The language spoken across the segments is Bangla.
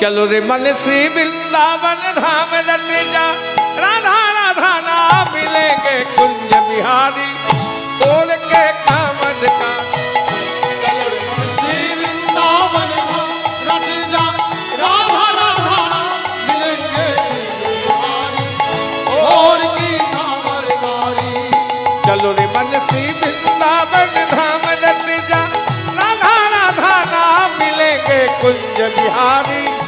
चलो रे मन श्री वृंदावन धाम रते जा राधा राधा नाम मिलेंगे कुंज बिहारी। बोल के कामद का। चलो रे मन श्री वृंदावन धाम रत जा राधा राधा नाम मिलेंगे कुंज बिहारी।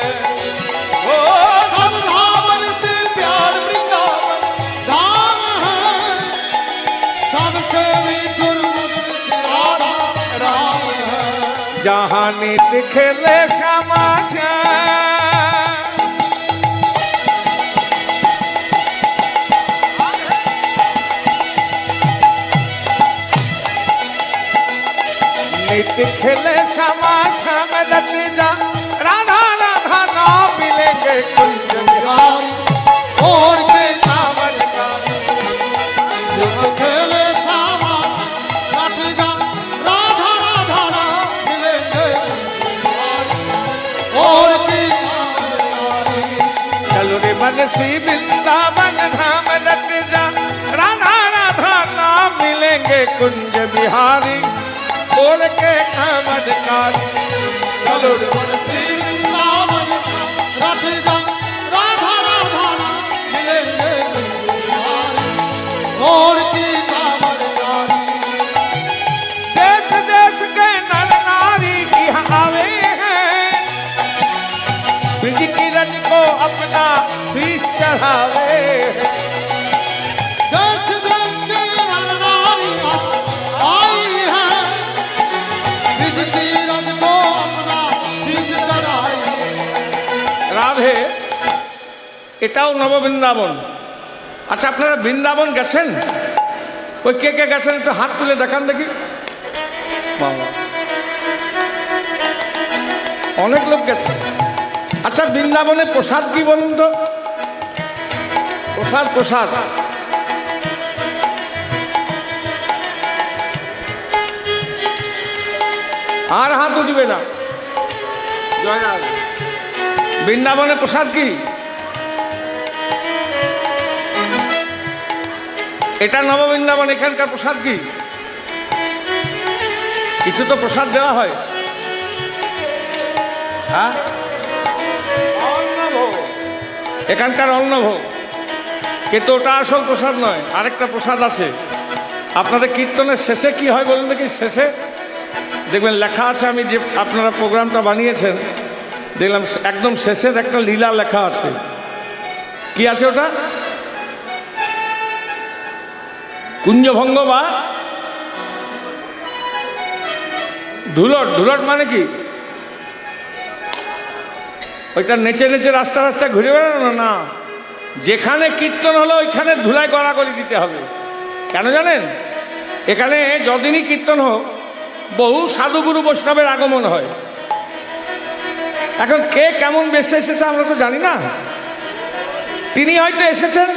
পানিতে খেলে শ্যামা बिहारी बोल के कामद कारी चलो এটাও নববৃন্দাবন। আচ্ছা আপনারা বৃন্দাবন গেছেন? ওই কে কে গেছেন একটু হাত তুলে দেখান দেখি। অনেক লোক গেছে। আচ্ছা বৃন্দাবনে প্রসাদ কি বলুন তো? প্রসাদ প্রসাদ। আর হাত উঠবে না। বৃন্দাবনে প্রসাদ কি? এটা নববৃন্দাবন এখানকার প্রসাদ কি? কিছু তো প্রসাদ দেওয়া হয়। হ্যাঁ? অন্নভোগ। এখানকার অন্নভোগ। কিন্তু ওটা আসল প্রসাদ নয় আরেকটা প্রসাদ আছে। আপনাদের কীর্তনের শেষে কি হয় বলুন দেখি শেষে? দেখবেন লেখা আছে আমি যে আপনারা প্রোগ্রামটা বানিয়েছেন দেখলাম একদম শেষের একটা লীলা লেখা আছে। কি আছে ওটা? কুঞ্জভঙ্গ বা ধুলট ধুলট মানে কি? ওইটা নেচে নেচে রাস্তা রাস্তা ঘুরে বেড়ানো না? যেখানে কীর্তন হলো, ওইখানে ধুলায় গড়াগড়ি দিতে হবে। কেন জানেন? এখানে যদিনই কীর্তন হোক, বহু সাধুগুরু বৈষ্ণবের আগমন হয়। এখন কে কেমন বেশি এসেছে আমরা তো জানি না। তিনি হয়তো এসেছেন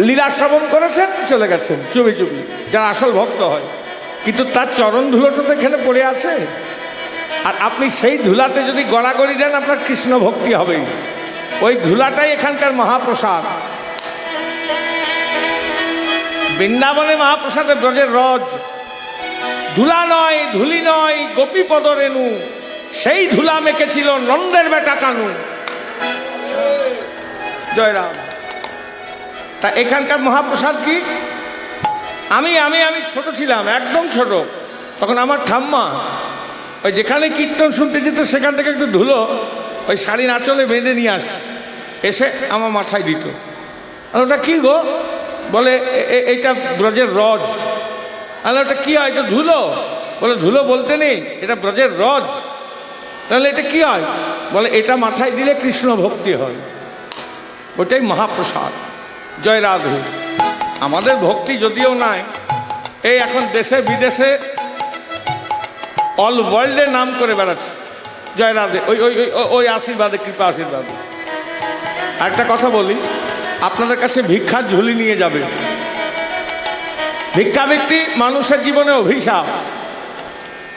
লীলা শ্রবণ করেছেন, চলে গেছেন, চুপি চুপি। যারা আসল ভক্ত হয়। কিন্তু তার চরণ ধুলোটা তো এখানে পড়ে আছে। আর আপনি সেই ধুলাতে যদি গড়াগড়ি দেন, আপনার কৃষ্ণ ভক্তি হবেই। ওই ধুলাটাই এখানকার মহাপ্রসাদ। বৃন্দাবনে মহাপ্রসাদের ব্রজের রজ। ধুলা নয়, ধুলি নয় গোপীপদ রেণু সেই ধুলা মেখেছিল নন্দের বেটা কানু। জয়রাম। তা এখানকার মহাপ্রসাদ কি? আমি আমি আমি ছোট ছিলাম, একদম ছোট। তখন আমার ঠাম্মা, ওই যেখানে কীর্তন শুনতে যেত, সেখান থেকে একটু ধুলো, ওই শাড়ি নাচলে বেঁধে নিয়ে আসত এসে আমার মাথায় দিত। আর ওটা কী গো? বলে, "এ- এ- এইটা ব্রজের রজ। তাহলে ওটা কী হয়? এটা ধুলো? বলে, ধুলো বলতে নেই, এটা ব্রজের রজ। তাহলে এটা কী হয়? বলে, এটা মাথায় দিলে কৃষ্ণ ভক্তি হয়। ওটাই মহাপ্রসাদ। জয় রাধে। আমাদের ভক্তি যদিও নাই, এই এখন দেশে বিদেশে অল ওয়ার্ল্ডে নাম করে বেড়াচ্ছে। জয় রাধে, ওই ওই, ওই- আশীর্বাদে, কৃপা আশীর্বাদে। একটা কথা বলি, আপনাদের কাছে ভিক্ষার ঝুলি নিয়ে যাবে। ভিক্ষাবৃত্তি মানুষের জীবনে অভিশাপ।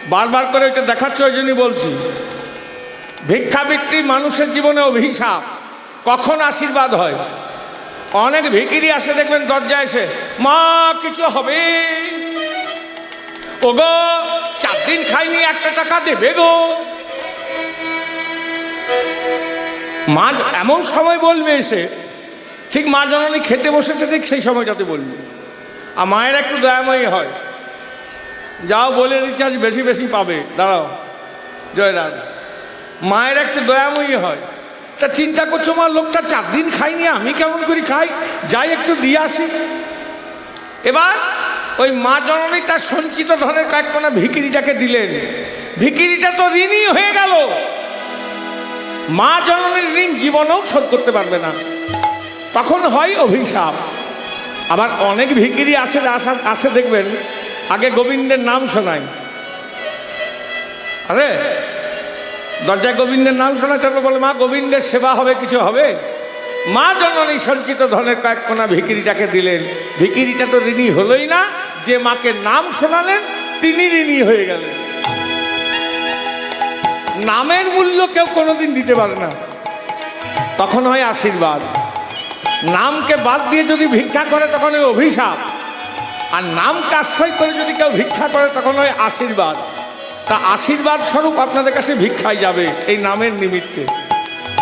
বারবার করে ওইটা দেখাচ্ছে, ওই জন্যই বলছি। ভিক্ষাবৃত্তি মানুষের জীবনে অভিশাপ। কখন আশীর্বাদ হয়? অনেক ভিকিরি আসে, দেখবেন দরজায় এসে, মা, কিছু হবে? ও গো চার দিন খাইনি, একটা টাকা দেবে গো। মা এমন সময় বলবে এসে, ঠিক মা জননী খেতে বসেছে, ঠিক সেই সময়টাতে বলবে। আর মায়ের একটু দয়াময়ী হয়। যাও, বলে দিচ্ছে, আজ বেশি বেশি পাবে। দাঁড়াও, জয়রাজ। মায়ের একটু দয়াময়ী হয়। তা চিন্তা করছ, মা, লোকটা চার দিন খাইনি, আমি কেমন করে খাই? যাই একটু দিয়ে আসি। এবার ওই মা জননী তার সঞ্চিত ধনের কয়েকখানা ভিকিরিটাকে দিলেন। ভিকিরিটা তো ঋণই হয়ে গেল। মা জননীর ঋণ জীবনেও শোধ করতে পারবে না। তখন হয় অভিশাপ। আবার অনেক ভিকিরি আসে, আসা, আসে দেখবেন, আগে গোবিন্দের নাম শোনায়। আরে দরজায় গোবিন্দের নাম শোনায় তারপর বলে, মা, গোবিন্দের সেবা হবে, কিছু হবে? মা জননী সঞ্চিত ধনের কয়েকখানা ভিকিরিটাকে দিলেন, ভিকিরিটা তো ঋণী হলোই না, যে মাকে নাম শোনালেন, তিনি ঋণী হয়ে গেলেন। নামের মূল্য কেউ কোনোদিন দিতে পারে না। তখন হয় আশীর্বাদ। নামকে বাদ দিয়ে যদি ভিক্ষা করে, তখন ওই অভিশাপ। আর নামকে আশ্রয় করে যদি কেউ ভিক্ষা করে, তখন হয় আশীর্বাদ। তা আশীর্বাদ স্বরূপ আপনাদের কাছে ভিক্ষায় যাবে এই নামের নিমিত্তে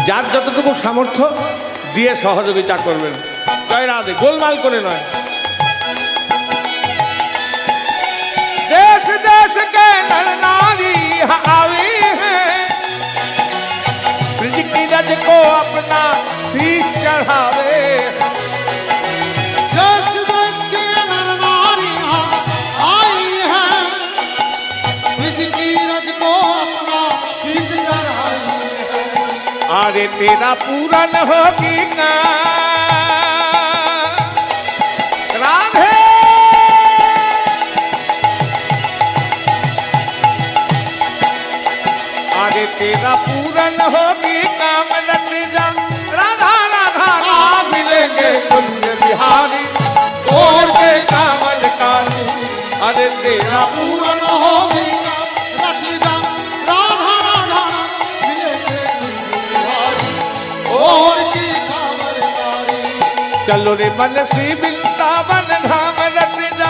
যার যতটুকু সামর্থ্য দিয়ে সহযোগিতা করবেন জয় রাধে গোলমাল করে নয় देश देश के नर नारी आवे हैं ब्रज की रज को अपना शीश चढ़ावे तेरा पूरन होगी ना चलो रे बनसी वृंदावन धाम रत जा।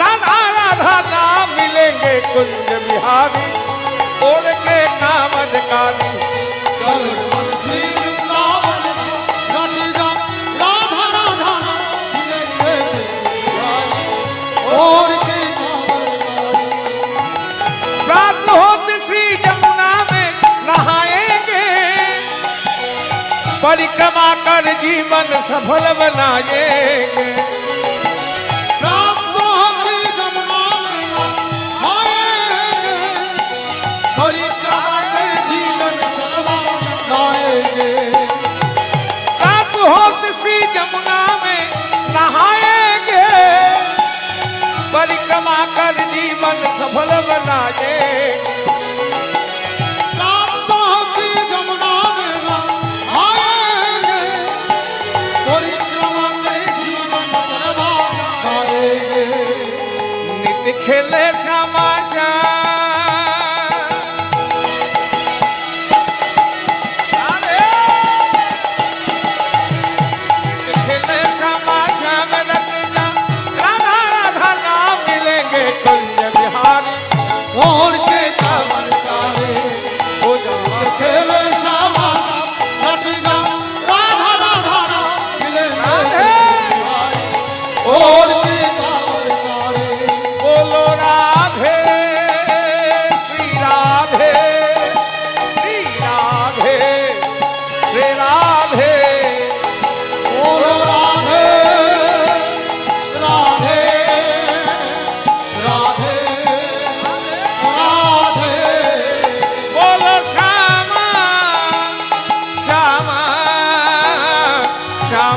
राधा राधा नाम मिलेंगे कुंज बिहारी। और के नाम काली। चल वृंदावन राधा राधा मिलेंगे और की खबरदारी रात श्री जमुना में नहाएँगे। परिक्रमा कर जीवन सफल बनाएंगे राम को हरी जमुना में आएंगे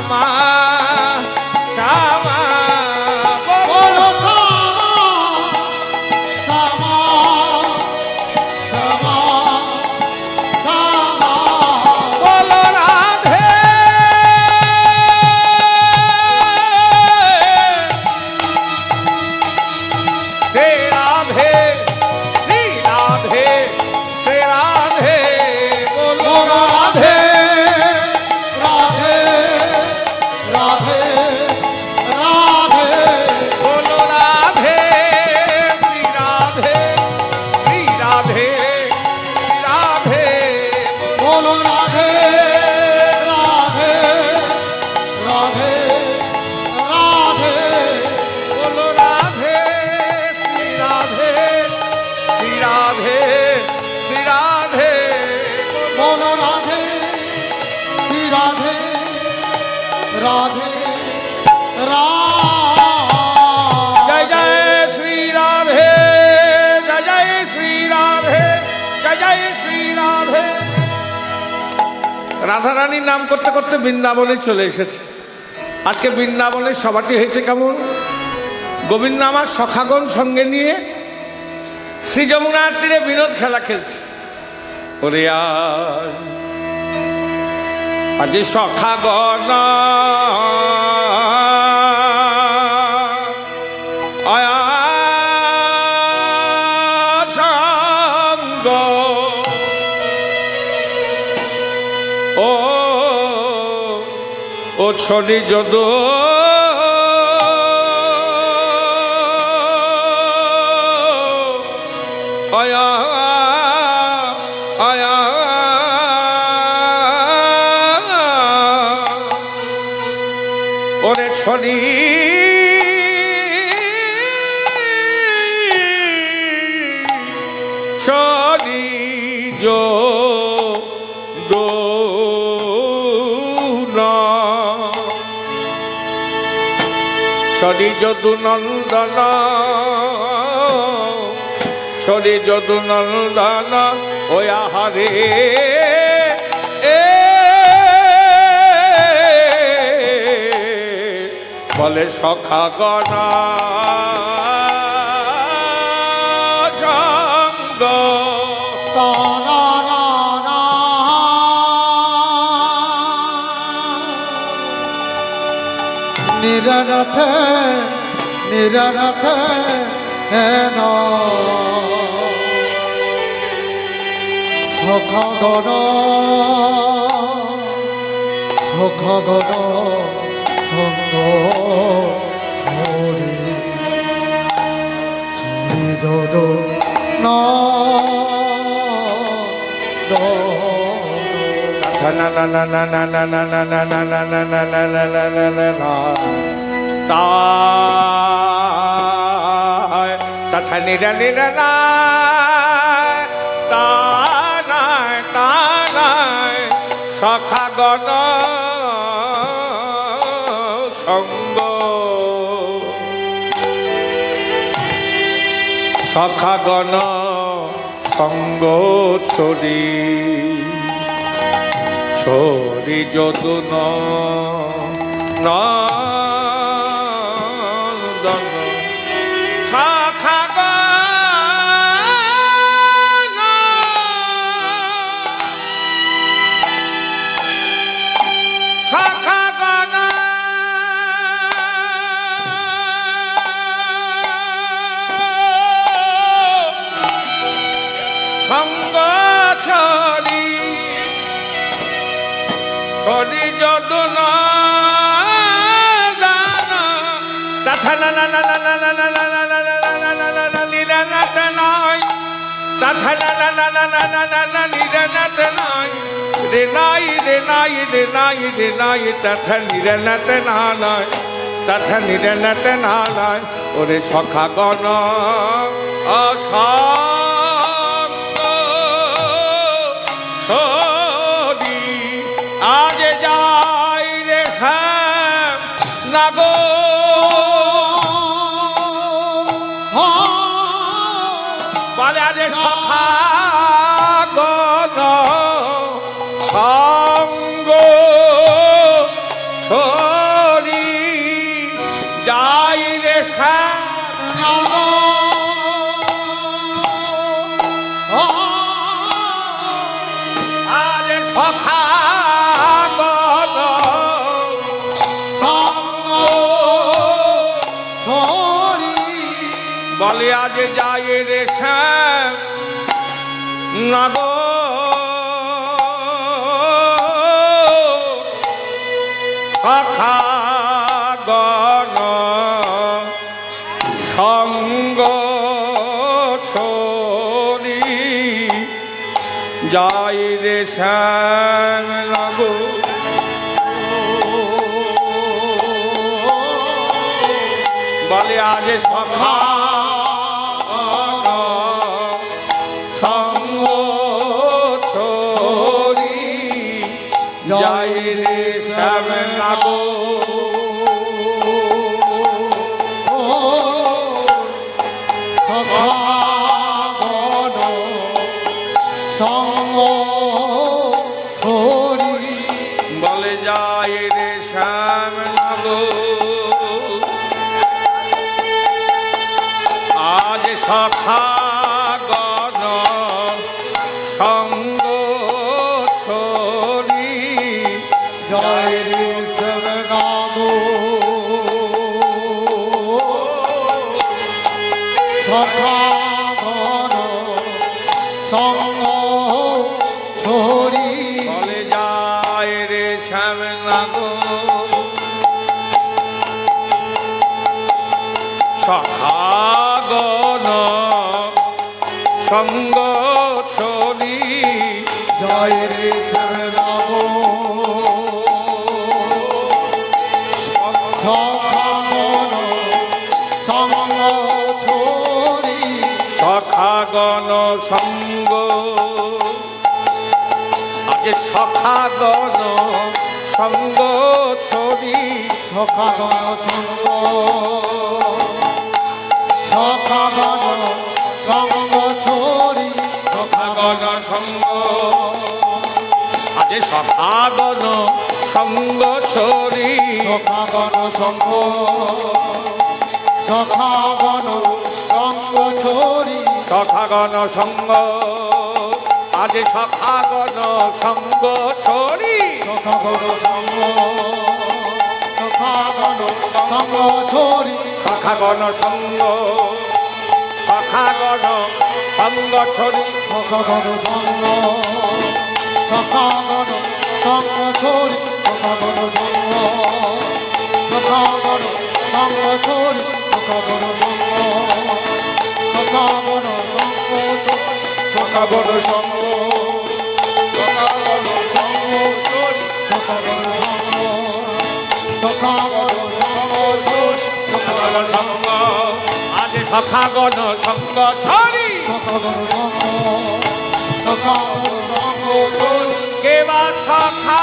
আমার রাধারানীর নাম করতে করতে বৃন্দাবনে চলে এসেছে। আজকে বৃন্দাবনে সভাটি হয়েছে কেমন? গোবিন্দ আমার সখাগণ সঙ্গে নিয়ে শ্রী যমুনার তীরে বিনোদ খেলা খেলছে। ওরে আজ সখাগণ ছড়ি যদ। আয়া আয়া। ছড়ি ছড়ি যদু নন্দন ছড়ি যদু নন্দন ওই আহারে। বলে সখা গণা নিররথে নিররথে হেন সখগণ সখগণ সঙ্গ ছড়ি ছড়ি যদ না তথা নিরা নিরা না তা নাই তা নাই সখা গণ সঙ্গ সখা গণ সঙ্গ ছড়ি छोड़ी जो दुनो ना না না না না না লীলানাথ নয় রে নাই রে নাই নাই নাই তথা নিরনাথ না নয় তথা নীরনাথ গণ আজ যাই রে শ্যাম নাগ সখা গণ সঙ্গ ছড়ি। যাই রে শ্যাম যাইলে সব নাগো সখাগণ সঙ্গ ছড়ি। বলে রে সঙ্গ ছড়ি জয় রে সঙ্গ। আগে সখাগণ সঙ্গ ছড়ি সখাগণ সঙ্গ সখাগণ সঙ্গ ছড়ি। সখাগণ সঙ্গ। আগে সখাগণ সঙ্গ ছড়ি। সখাগণ সঙ্গ। সখাগণ সঙ্গ ছড়ি সখাগণ সঙ্গ। আগে সখাগণ সঙ্গ ছড়ি। সখাগণ সঙ্গ। সখাগণ সঙ্গ ছড়ি। সখাগণ সঙ্গ। সখাগণ সঙ্গ ছড়ি। সখাগণ সঙ্গ। সখাগণ সঙ্গ ছড়ি। সখাগণ সঙ্গ। সখাগণ সঙ্গ ছড়ি। সখাগণ সঙ্গ। সখাগণ সকাবর সঙ্গ সকাবর সঙ্গ সকাবর সঙ্গ সকাবর সঙ্গ সকাবর সঙ্গ আজ সখাগণ সঙ্গ ছড়ি সকাবর সঙ্গ সকাবর সঙ্গ কেবা সখা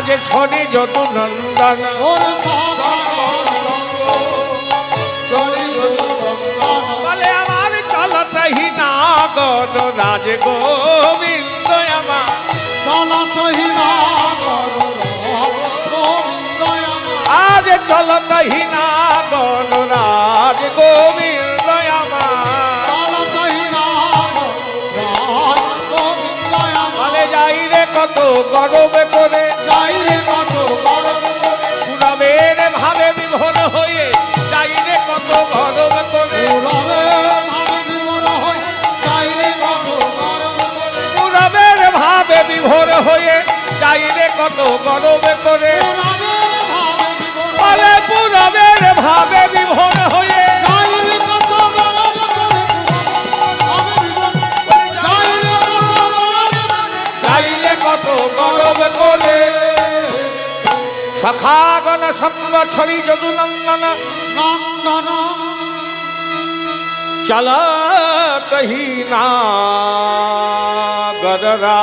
আজ ছড়ি যদ নন্দন। বলে আমার চলতহি না গদ রাজ গোবিন্দ আমার। চলতহি না আজ চলতহি না গদ রাজ গোবিন্দ কত গরম করে গাইলে কত গরম করে। ভাবে বিভোর হয়ে গাইলে কত গরম করে। ভাবে বিভোর হয়ে গাইলে কত গরম খাগন সম্বছরি যদুনন্দন। নন্দন। চল কহি না গদরা